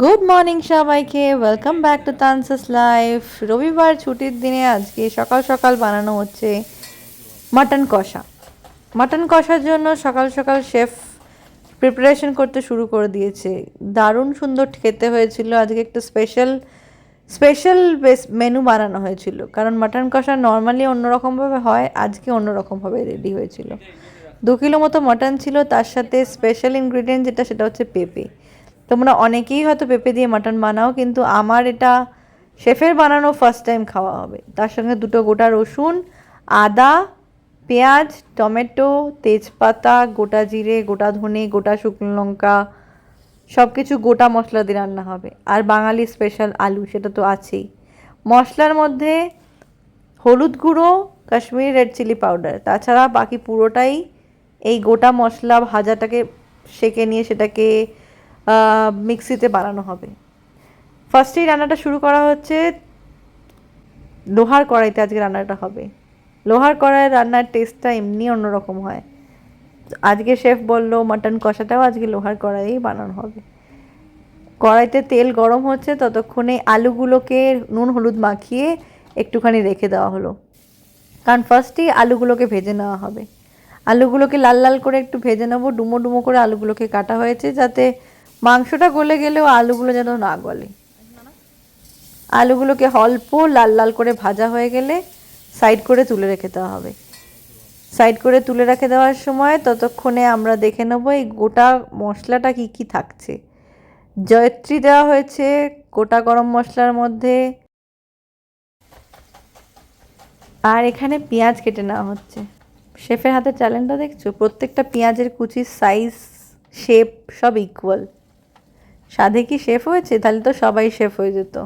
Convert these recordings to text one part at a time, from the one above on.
Good morning সবাইকে। Welcome back to Tansas life রবিবার ছুটির দিনে আজকে সকাল সকাল বানানো হচ্ছে মাটন কষা। মাটন কষার জন্য সকাল সকাল শেফ প্রিপারেশন করতে শুরু করে দিয়েছে। দারুণ সুন্দর খেতে হয়েছিল। আজকে একটা স্পেশাল স্পেশাল বেস মেনু বানানো হয়েছিল। কারণ মাটন কষা নর্মালি অন্যরকমভাবে হয়, আজকে অন্যরকমভাবে রেডি হয়েছিল। দু কিলো মতো মাটন ছিল, তার সাথে স্পেশাল ইনগ্রিডিয়েন্ট যেটা, সেটা হচ্ছে পেঁপে। তোমরা অনেকেই হয়তো পেঁপে দিয়ে মাটন বানাও, কিন্তু আমার এটা শেফের বানানো ফার্স্ট টাইম খাওয়া হবে। তার সঙ্গে দুটো গোটা রসুন, আদা, পেঁয়াজ, টমেটো, তেজপাতা, গোটা জিরে, গোটা ধনে, গোটা শুকনো লঙ্কা সব কিছু গোটা মশলা দিয়ে রান্না হবে। আর বাঙালি স্পেশাল আলু, সেটা তো আছেই। মশলার মধ্যে হলুদ গুঁড়ো, কাশ্মীরি রেড চিলি পাউডার তাছাড়া বাকি পুরোটাই এই গোটা মশলা ভাজাটাকে সেকে নিয়ে সেটাকে মিক্সিতে বানানো হবে। ফার্স্টেই রান্নাটা শুরু করা হচ্ছে লোহার কড়াইতে আজকে রান্নাটা হবে। লোহার কড়াইয়ের রান্নার টেস্টটা এমনি অন্যরকম হয়। আজকে শেফ বলল মাটন কষাটাও আজকে লোহার কড়াইয়েই বানানো হবে। কড়াইতে তেল গরম হচ্ছে, ততক্ষণে আলুগুলোকে নুন, হলুদ মাখিয়ে একটুখানি রেখে দেওয়া হলো। কারণ ফার্স্টেই আলুগুলোকে ভেজে নেওয়া হবে। আলুগুলোকে লাল লাল করে একটু ভেজে নেব, ডুমো ডুমো করে আলুগুলোকে কাটা হয়েছে যাতে মাংসটা গলে গেলেও আলুগুলো যেন না গলে। আলুগুলোকে অল্প লাল লাল করে ভাজা হয়ে গেলে সাইড করে তুলে রেখে দেওয়া হবে। সাইড করে তুলে রেখে দেওয়ার সময় ততক্ষণে আমরা দেখে নেব এই গোটা মশলাটা কি কি থাকছে। জয়ত্রী দেওয়া হয়েছে গোটা গরম মশলার মধ্যে। আর এখানে পেঁয়াজ কেটে নেওয়া হচ্ছে। শেফের হাতে চ্যালেঞ্জটা দেখছ? প্রত্যেকটা পেঁয়াজের কুচির সাইজ শেপ সব ইকুয়াল সাধে কি শেফ হয়েছে? তাহলে তো সবাই শেফ হয়ে যেত।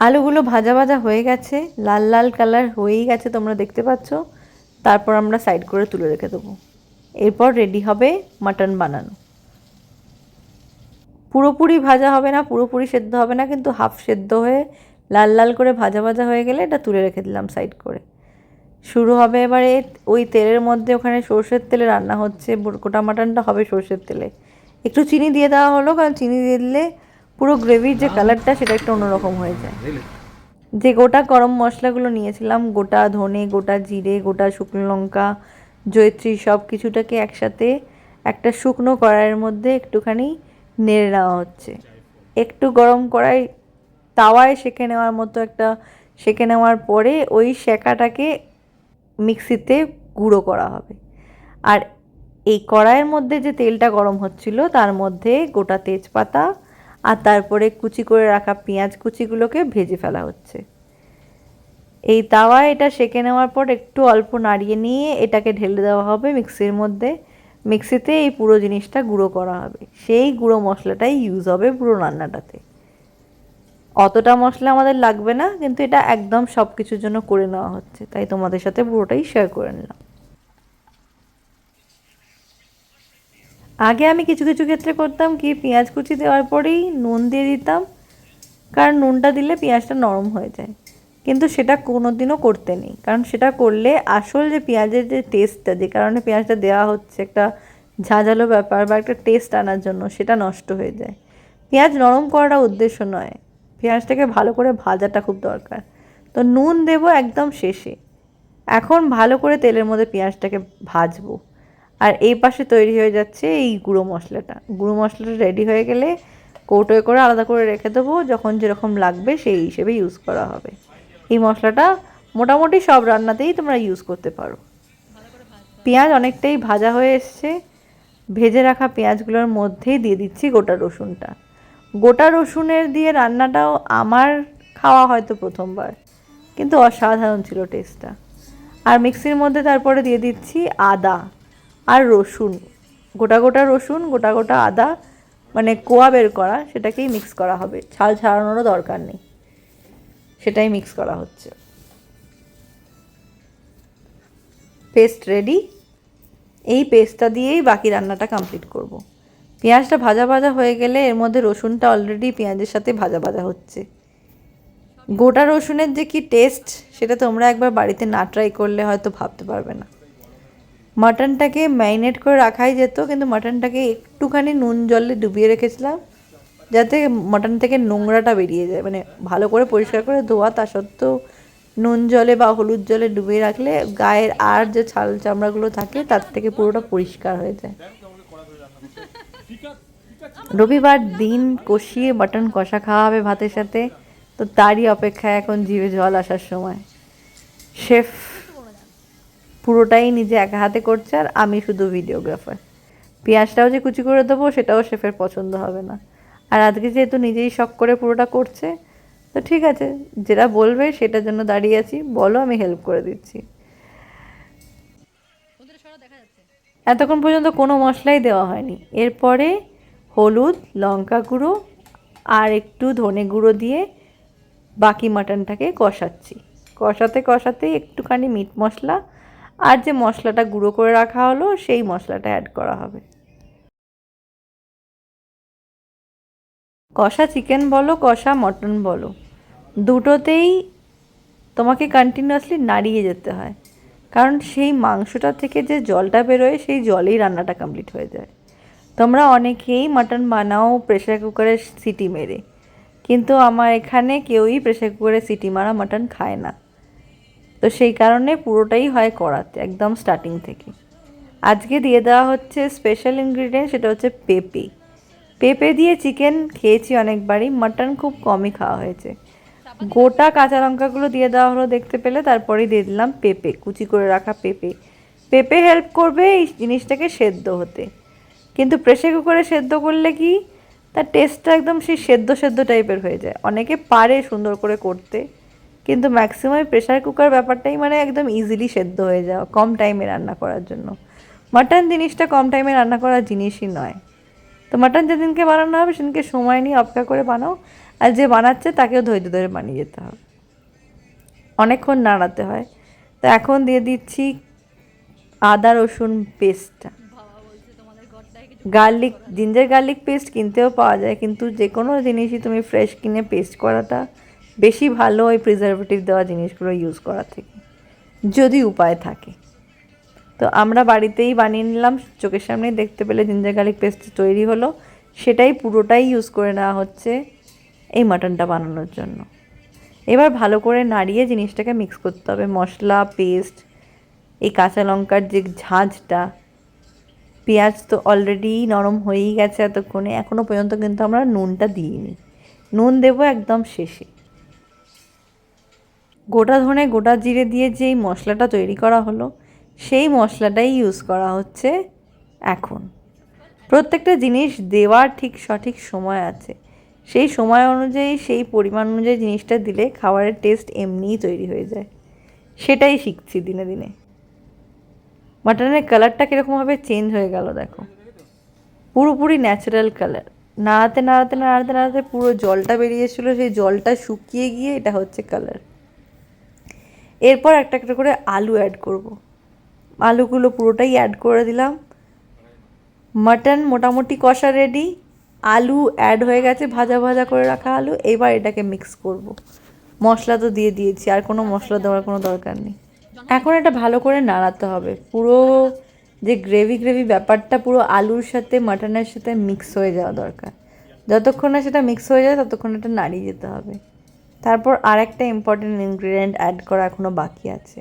আলুগুলো ভাজা ভাজা হয়ে গেছে, লাল লাল কালার হয়েই গেছে, তোমরা দেখতে পাচ্ছ। তারপর আমরা সাইড করে তুলে রেখে দেবো। এরপর রেডি হবে মাটন বানানো। পুরোপুরি ভাজা হবে না, পুরোপুরি সেদ্ধ হবে না, কিন্তু হাফ সেদ্ধ হয়ে লাল লাল করে ভাজা ভাজা হয়ে গেলে এটা তুলে রেখে দিলাম সাইড করে। শুরু হবে এবারে ওই তেলের মধ্যে, ওখানে সর্ষের তেলে রান্না হচ্ছে গোটা মাটনটা হবে সর্ষের তেলে। একটু চিনি দিয়ে দেওয়া হলো কারণ চিনি দিয়ে দিলে পুরো গ্রেভির যে কালারটা সেটা একটু অন্যরকম হয়ে যায়। যে গোটা গরম মশলাগুলো নিয়েছিলাম গোটা ধনে গোটা জিরে গোটা শুকনো লঙ্কা জয়ত্রী সব কিছুটাকে একসাথে একটা শুকনো কড়াইয়ের মধ্যে একটুখানি নেড়ে নেওয়া হচ্ছে। একটু গরম কড়াই তাওয়ায় সেঁকে নেওয়ার মতো একটা সেঁকে নেওয়ার পরে ওই সেঁকাটাকে মিক্সিতে গুঁড়ো করা হবে। আর এই কড়াইয়ের মধ্যে যে তেলটা গরম হচ্ছিল, তার মধ্যে গোটা তেজপাতা আর তারপরে কুচি করে রাখা পেঁয়াজ কুচিগুলোকে ভেজে ফেলা হচ্ছে। এই তাওয়ায় এটা সেঁকে নেওয়ার পর একটু অল্প নাড়িয়ে নিয়ে এটাকে ঢেলে দেওয়া হবে মিক্সির মধ্যে। মিক্সিতে এই পুরো জিনিসটা গুঁড়ো করা হবে। সেই গুঁড়ো মশলাটাই ইউজ হবে পুরো রান্নাটাতে। অতটা মশলা আমাদের লাগবে না, কিন্তু এটা একদম সব কিছুর জন্য করে নেওয়া হচ্ছে। তাই তোমাদের সাথে পুরোটাই শেয়ার করে নিলাম। আগে আমি কিছু কিছু ক্ষেত্রে করতাম কি, পেঁয়াজ কুচি দেওয়ার পরেই নুন দিয়ে দিতাম, কারণ নুনটা দিলে পেঁয়াজটা নরম হয়ে যায়। কিন্তু সেটা কোনো দিনও করতে নেই, কারণ সেটা করলে আসল যে পেঁয়াজের যে টেস্টটা যে কারণে পেঁয়াজটা দেওয়া হচ্ছে, একটা ঝাঁঝালো ব্যাপার বা একটা টেস্ট আনার জন্য, সেটা নষ্ট হয়ে যায়। পেঁয়াজ নরম করাটা উদ্দেশ্য নয়, পেঁয়াজটাকে ভালো করে ভাজাটা খুব দরকার। তো নুন দেবো একদম শেষে। এখন ভালো করে তেলের মধ্যে পেঁয়াজটাকে ভাজবো। আর এই পাশে তৈরি হয়ে যাচ্ছে এই গুঁড়ো মশলাটা। গুঁড়ো মশলাটা রেডি হয়ে গেলে কৌটোয় করে আলাদা করে রেখে দেবো, যখন যেরকম লাগবে সেই হিসেবে ইউজ করা হবে। এই মশলাটা মোটামুটি সব রান্নাতেই তোমরা ইউজ করতে পারো। পেঁয়াজ অনেকটাই ভাজা হয়ে এসছে। ভেজে রাখা পেঁয়াজগুলোর মধ্যেই দিয়ে দিচ্ছি গোটা রসুনটা। গোটা রসুনের দিয়ে রান্নাটাও আমার খাওয়া হয়তো প্রথমবার, কিন্তু অসাধারণ ছিল টেস্টটা আর মিক্সির মধ্যে তারপরে দিয়ে দিচ্ছি আদা। আর রসুন, গোটা গোটা রসুন, গোটা গোটা আদা মানে কোয়া বের করা, সেটাকেই মিক্স করা হবে। ছাল ছাড়ানোরও দরকার নেই। সেটাই মিক্স করা হচ্ছে। পেস্ট রেডি এই পেস্টটা দিয়েই বাকি রান্নাটা কমপ্লিট করব। পেঁয়াজটা ভাজা ভাজা হয়ে গেলে এর মধ্যে রসুনটা অলরেডি পেঁয়াজের সাথে ভাজা ভাজা হচ্ছে। গোটা রসুনের যে কি টেস্ট সেটা তোমরা একবার বাড়িতে না ট্রাই করলে হয়তো ভাবতে পারবে না। মাটনটাকে ম্যারিনেট করে রাখাই যেত, কিন্তু মাটনটাকে একটুখানি নুন জলে ডুবিয়ে রেখেছিলাম, যাতে মাটন থেকে নোংরাটা বেরিয়ে যায়। মানে ভালো করে পরিষ্কার করে ধোয়া, তা সত্ত্বেও নুন জলে বা হলুদ জলে ডুবিয়ে রাখলে গায়ের আর যে ছাল চামড়াগুলো থাকে, তার থেকে পুরোটা পরিষ্কার হয়ে যায়। রবিবার দিন কষিয়ে মাটন কষা খাওয়া হবে ভাতের সাথে, তো তারই অপেক্ষায় এখন জিভে জল আসার সময়। শেফ পুরোটাই নিজে একা হাতে করছে আর আমি শুধু ভিডিওগ্রাফার পেঁয়াজটাও যে কুচি করে দেবো, সেটাও শেফের পছন্দ হবে না। আর আজকে যেহেতু নিজেই শখ করে পুরোটা করছে, তো ঠিক আছে, যেটা বলবে সেটার জন্য দাঁড়িয়ে আছি। বলো, আমি হেল্প করে দিচ্ছি। এতক্ষণ পর্যন্ত কোনো মশলাই দেওয়া হয়নি। এরপরে হলুদ, লঙ্কা গুঁড়ো আর একটু ধনে গুঁড়ো দিয়ে বাকি মাটনটাকে কষাচ্ছি। কষাতে কষাতে একটুখানি মিট মশলা আর যে মশলাটা গুঁড়ো করে রাখা হলো, সেই মশলাটা অ্যাড করা হবে। কষা চিকেন বলো, কষা মটন বলো, দুটোতেই তোমাকে কন্টিনিউয়াসলি নাড়িয়ে যেতে হয়। কারণ সেই মাংসটা থেকে যে জলটা বেরোয়, সেই জলেই রান্নাটা কমপ্লিট হয়ে যায়। তোমরা অনেকেই মাটন বানাও প্রেশার কুকারে সিটি মেরে। কিন্তু আমার এখানে কেউই প্রেশার কুকারে সিটি মারা মাটন খায় না। তো সেই কারণে পুরোটাই হয় কড়াতে, একদম স্টার্টিং থেকে। আজকে দিয়ে দেওয়া হচ্ছে স্পেশাল ইনগ্রিডিয়েন্ট সেটা হচ্ছে পেঁপে। পেঁপে দিয়ে চিকেন খেয়েছি অনেকবারই মাটন খুব কমই খাওয়া হয়েছে। গোটা কাঁচা লঙ্কাগুলো দিয়ে দেওয়া হলো দেখতে পেলে, তারপরেই দিয়ে দিলাম পেঁপে, কুচি করে রাখা পেঁপে। পেঁপে হেল্প করবে এই জিনিসটাকে সেদ্ধ হতে। কিন্তু প্রেশার কুকারে সেদ্ধ করলে কি? তার টেস্টটা একদম সেই সেদ্ধ সেদ্ধ টাইপের হয়ে যায়। অনেকে পারে সুন্দর করে করতে। কিন্তু ম্যাক্সিমাম প্রেশার কুকার ব্যাপারটাই মানে একদম ইজিলি সেদ্ধ হয়ে যাওয়া, কম টাইমে রান্না করার জন্য। মাটন জিনিসটা কম টাইমে রান্না করার জিনিসই নয়। তো মাটন যেদিনকে বানানো হবে, সেদিনকে সময় নিয়ে অপেক্ষা করে বানাও। আর যে বানাচ্ছে, তাকেও ধৈর্য ধরে বানিয়ে যেতে হবে। অনেকক্ষণ নাড়াতে হয়। তো এখন দিয়ে দিচ্ছি আদা, রসুন পেস্টটা গার্লিক জিঞ্জার গার্লিক পেস্ট কিনতেও পাওয়া যায়, কিন্তু যে কোনো জিনিসই তুমি ফ্রেশ কিনে পেস্ট করাটা বেশি ভালো ওই প্রিজারভেটিভ দেওয়া জিনিসগুলো ইউজ করার থেকে, যদি উপায় থাকে। তো আমরা বাড়িতেই বানিয়ে নিলাম, চোখের সামনেই দেখতে পেলে জিঞ্জার গার্লিক পেস্ট তৈরি হলো, সেটাই পুরোটাই ইউজ করে নেওয়া হচ্ছে এই মাটনটা বানানোর জন্য। এবার ভালো করে নাড়িয়ে জিনিসটাকে মিক্স করতে হবে, মশলা পেস্ট এই কাঁচা লঙ্কার যে ঝাঁঝটা, পেঁয়াজ তো অলরেডি নরম হয়েই গেছে এতক্ষণে এখনও পর্যন্ত কিন্তু আমরা নুনটা দিইনি। নুন দেবো একদম শেষে। গোটা ধনে, গোটা জিরে দিয়ে যেই মশলাটা তৈরি করা হলো, সেই মশলাটাই ইউজ করা হচ্ছে এখন। প্রত্যেকটা জিনিস দেওয়ার ঠিক সঠিক সময় আছে। সেই সময় অনুযায়ী, সেই পরিমাণ অনুযায়ী জিনিসটা দিলে খাবারের টেস্ট এমনিই তৈরি হয়ে যায়। সেটাই শিখছি দিনে দিনে। মাটনের কালারটা কীরকমভাবে চেঞ্জ হয়ে গেল দেখো। পুরোপুরি ন্যাচারাল কালার নাড়াতে নাড়াতে নাড়াতে নাড়াতে পুরো জলটা বেরিয়েছিলো সেই জলটা শুকিয়ে গিয়ে এটা হচ্ছে কালার এরপর একটা একটা করে আলু অ্যাড করব। আলুগুলো পুরোটাই অ্যাড করে দিলাম। মাটন মোটামুটি কষা রেডি আলু অ্যাড হয়ে গেছে, ভাজা ভাজা করে রাখা আলু। এবার এটাকে মিক্স করব। মশলা তো দিয়ে দিয়েছি, আর কোনো মশলা দেওয়ার কোনো দরকার নেই। এখন এটা ভালো করে নাড়াতে হবে। পুরো যে গ্রেভি গ্রেভি ব্যাপারটা, পুরো আলুর সাথে মাটনের সাথে মিক্স হয়ে যাওয়া দরকার। যতক্ষণ না সেটা মিক্স হয়ে যায়, ততক্ষণ এটা নাড়িয়ে যেতে হবে। তারপর আর একটা ইম্পর্টেন্ট ইনগ্রিডিয়েন্ট অ্যাড করা এখনও বাকি আছে।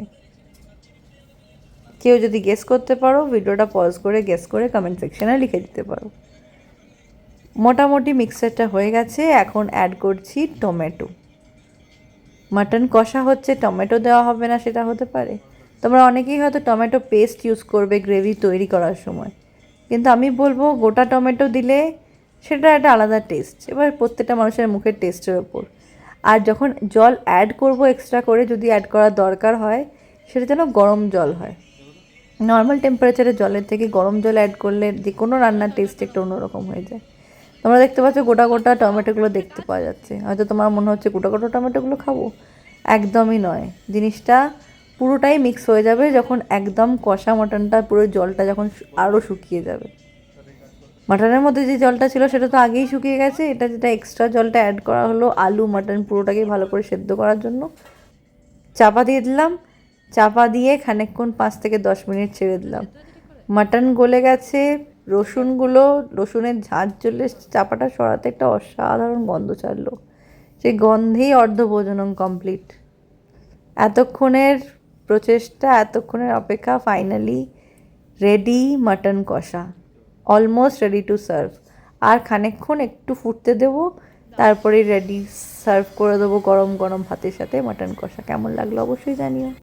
কেউ যদি গেস করতে পারো, ভিডিওটা পজ করে গেস করে কমেন্ট সেকশনে লিখে দিতে পারো। মোটামুটি মিক্সারটা হয়ে গেছে, এখন অ্যাড করছি টমেটো মাটন কষা হচ্ছে টমেটো দেওয়া হবে না, সেটা হতে পারে। তোমরা অনেকেই হয়তো টমেটো পেস্ট ইউজ করবে গ্রেভি তৈরি করার সময়। কিন্তু আমি বলব, গোটা টমেটো দিলে সেটা একটা আলাদা টেস্ট এবার প্রত্যেকটা মানুষের মুখের টেস্টের ওপর আর যখন জল অ্যাড করব এক্সট্রা করে যদি অ্যাড করার দরকার হয়, সেটা যেন গরম জল হয়। নর্মাল টেম্পারেচারে জলের থেকে গরম জল অ্যাড করলে যে কোনো রান্নার টেস্ট একটু অন্যরকম হয়ে যায়। তোমরা দেখতে পাচ্ছ গোটা গোটা টমেটোগুলো দেখতে পাওয়া যাচ্ছে। হয়তো তোমার মনে হচ্ছে গোটা গোটা টমেটোগুলো খাব? একদমই নয়। জিনিসটা পুরোটাই মিক্স হয়ে যাবে যখন একদম কষা মটনটা পুরো জলটা যখন আরও শুকিয়ে যাবে। মাটনের মধ্যে যে জলটা ছিল সেটা তো আগেই শুকিয়ে গেছে। এটা যেটা এক্সট্রা জলটা অ্যাড করা হলো, আলু, মাটন পুরোটাকে ভালো করে সেদ্ধ করার জন্য। চাপা দিয়ে দিলাম। চাপা দিয়ে খানিকক্ষণ পাঁচ থেকে দশ মিনিট ছেড়ে দিলাম। মাটন গলে গেছে, রসুনগুলো, রসুনের ঝাঁঝ চলে চাপাটা সরাতে একটা অসাধারণ গন্ধ ছাড়লো। সেই গন্ধেই অর্ধভোজনম কমপ্লিট এতক্ষণের প্রচেষ্টা, এতক্ষণের অপেক্ষা ফাইনালি রেডি মাটন কষা। অলমোস্ট রেডি টু সার্ভ আর খানিকক্ষণ একটু ফুটতে দেবো, তারপরে রেডি সার্ভ করে দেবো গরম গরম ভাতের সাথে মাটন কষা। কেমন লাগল অবশ্যই জানিও।